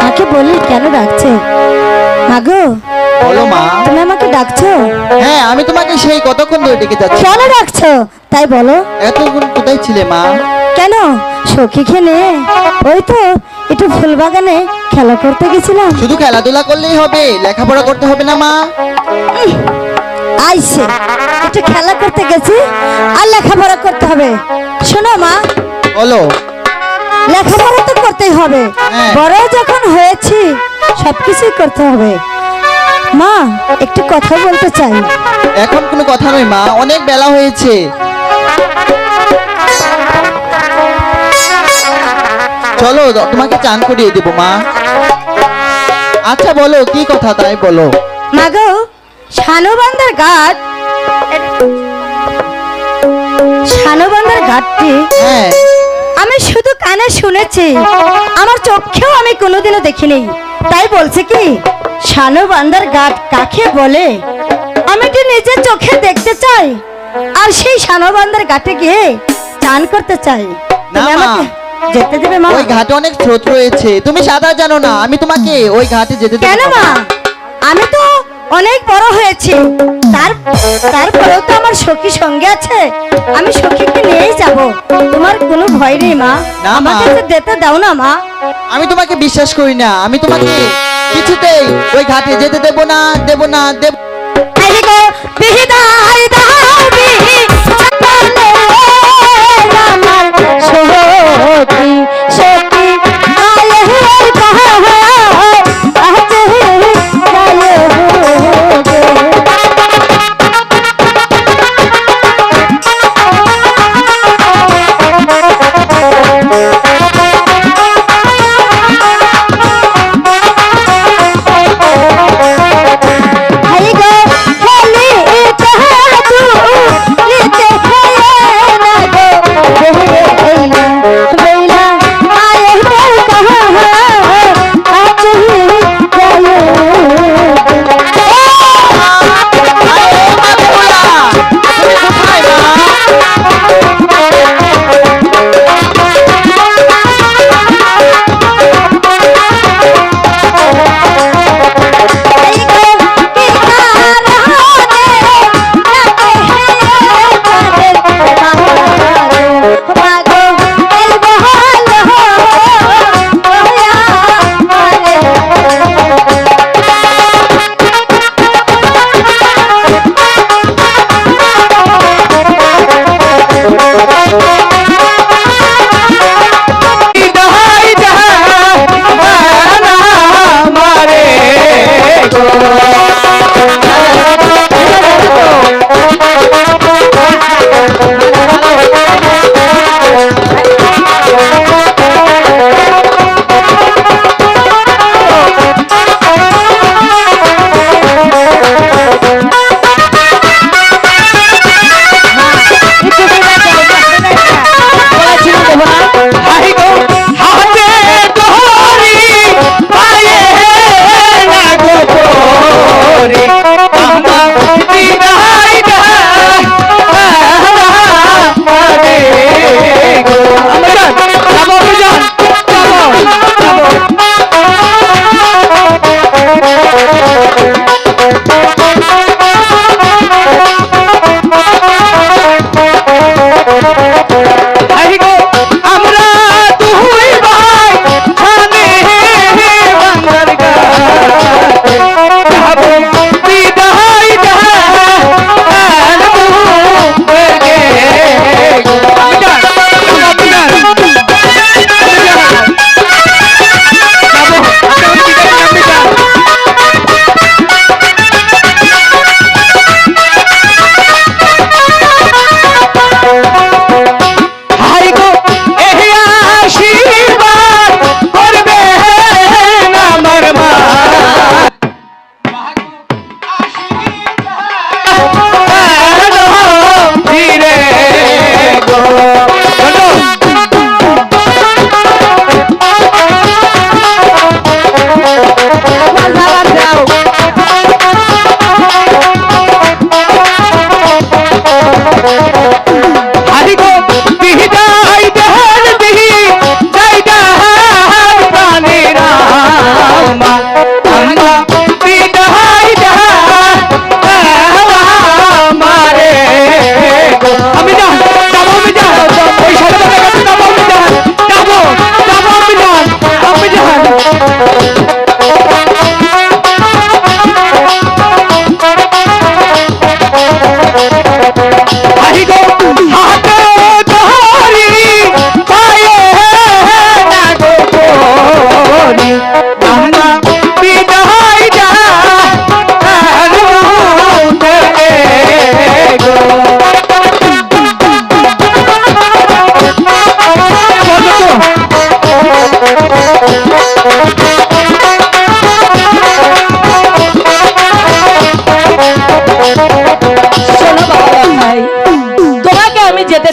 আমাকে বললি কেন ডাকছে? মাগো বলো মা। তুমি আমাকে ডাকছো? হ্যাঁ আমি তোমাকে সেই কতক্ষণ ধরে ডেকে যাচ্ছি। কেন ডাকছো? তাই বলো। এতক্ষণ কোথায় ছিলে মা? কেন? সখী খেনে ওই তো একটু ফুল বাগানে খেলা করতে গেছিলাম। শুধু খেলাধুলা করলেই হবে লেখাপড়া করতে হবে না মা। আইসে একটু খেলা করতে গেছি আর লেখাপড়া করতে হবে। শোনো মা। বলো। লেখাপড়া তো করতেই হবে। হ্যাঁ। বড় যখন হয়েছি সবকিছুই করতে হবে। মা একটু কথা বলতে চাই। এখন কোনো কথা নয় মা অনেক বেলা হয়েছে। চলো তোমাকে চান করিয়ে দেবো মা। আচ্ছা বলো কি কথা তাই বলো। মাগো শানবান্দার ঘাট শানবান্দার ঘাটটি হ্যাঁ। কানে শুনেছি। আমার চোখেও আমি কোনোদিনও দেখিনি। তাই বলছে কি শানবান্দার ঘাট কাকে বলে? আমি তো নিজের চোখে দেখতে চাই? আর সেই শানবান্দার ঘাটে গিয়ে চান করতে চাই। না, মা। আমাকে যেতে দেবে মা? ওই ঘাটে অনেক স্রোত রয়েছে। তুমি সাঁতার জানো না আমি তোমাকে ওই ঘাটে যেতে দেবো। কেন। মা? আমি তো অনেক বড় হয়েছি। তার তারপরেও তো আমার সখী সঙ্গে আছে। আমি নিয়েই যাব। তোমার কোনো ভয় নেই মা। না, মা। আমাকে তো যেতে দাও না মা। আমি তোমাকে বিশ্বাস করি না। আমি তোমাকে কিছুতেই ওই ঘাটে যেতে দেবো না দেবো না দেব আরে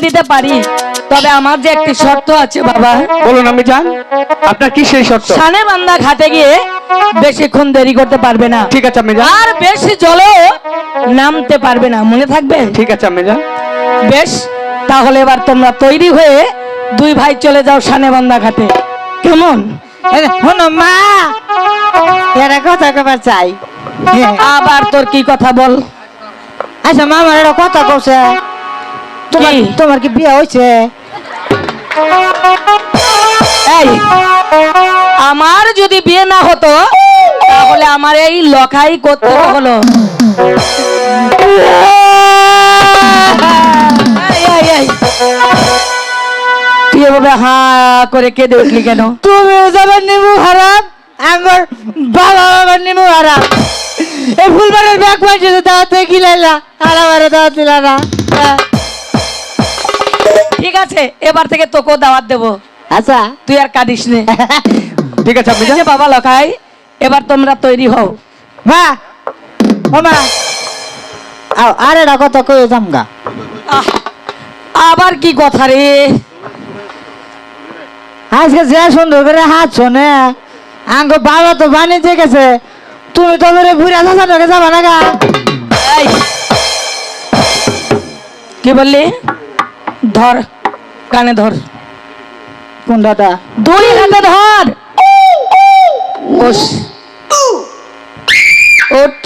দিতে পারি। তবে আমার যে একটি শর্ত আছে বাবা। বলুন আমি যান আপনার কি সেই শর্ত? সানে বান্দা ঘাটে গিয়ে বেশিক্ষণ দেরি করতে পারবে না। ঠিক আছে আমি যান আর বেশি জলে নামতে পারবে না। মনে থাকবে? ঠিক আছে আমি যান বেশ তাহলে এবার তোমরা তৈরি হয়ে দুই ভাই চলে যাও সানে বান্দা ঘাটে। কেমন? শোনো মা এটা কথা কবার চাই। আবার তোর কি কথা বল? আচ্ছা মা আমার কথা কছে তোমার কি? তোমার কি বিয়ে হয়েছে এই আমার যদি বিয়ে না হতো তাহলে আমার এই লখাই করতে হলো। তুই এভাবে হা করে কেঁদে উঠলি কেন তুমি যাবার নিমু হারাম আমার বাবা বাবার নিমু হারাম এই ফুলবাড়ির ব্যাগ পাইছে দাওয়াতে গিলাইলা আর আমার দাওয়াত দিলা না হ্যাঁ। ঠিক আছে এবার থেকে তোকেও দাওয়াত দেবো। আচ্ছা। তুই আর কাঁদিস নে। ঠিক আছে বাবা লখাই এবার তোমরা তৈরি হও। মা ও মা। আও আর একটা কথা কই যামগা। আবার কি কথা রে? আজকে যে সুন্দর করে হাত শোনে আঙ্গ বাবা তো বানিয়ে গেছে তুমি তো চাচানোকে যাবা না গা কি বললি? ধর কানে ধর। কোন দাদা? দুই হাতে ধর। বস। উঠ।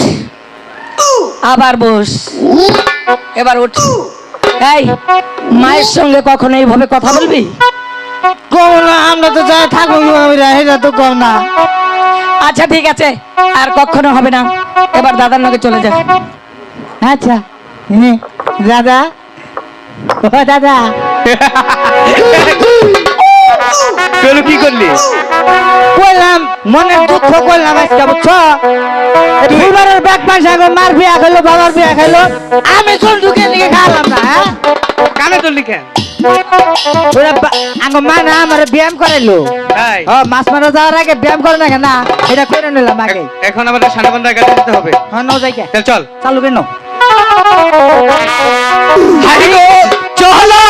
আবার বস। এবার উঠ। এই মায়ের সঙ্গে কখনো এইভাবে কথা বলবি? কম না আমরা তো যাই থাকব এটা তো কম না। আচ্ছা ঠিক আছে। আর কখনো হবে না। এবার দাদার নাকি চলে যা। আচ্ছা। দাদা। ও দাদা। চলো কি করলি? বললাম মনের দুঃখ করলাম আজকে বুঝছ? দুইবারের ব্যাগ আগে মার বিয়া খেলো বাবার বিয়া খেলো আমি সন্টুকে নিয়ে খাওয়ালাম না হ্যাঁ? কানে তুললি কেন ওরা আঙ্গ মা না আমার ব্যায়াম করাইলো। ও মাছ মারা যাওয়ার আগে ব্যায়াম করে না কেন এটা করে নিলাম আগে। এখন আমাদের সানাবন্ধা গাড়ি দিতে হবে। হ্যাঁ নও যাই। চল চল। কেন চলো।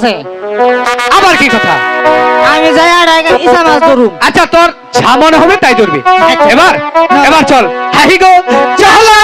আছে। আবার কি কথা? আমি যাই আর আগে ইসা মাছ ধরুম। আচ্ছা তোর যা মনে হবে তাই ধরবি। এবার এবার চল। হাহি গো চলো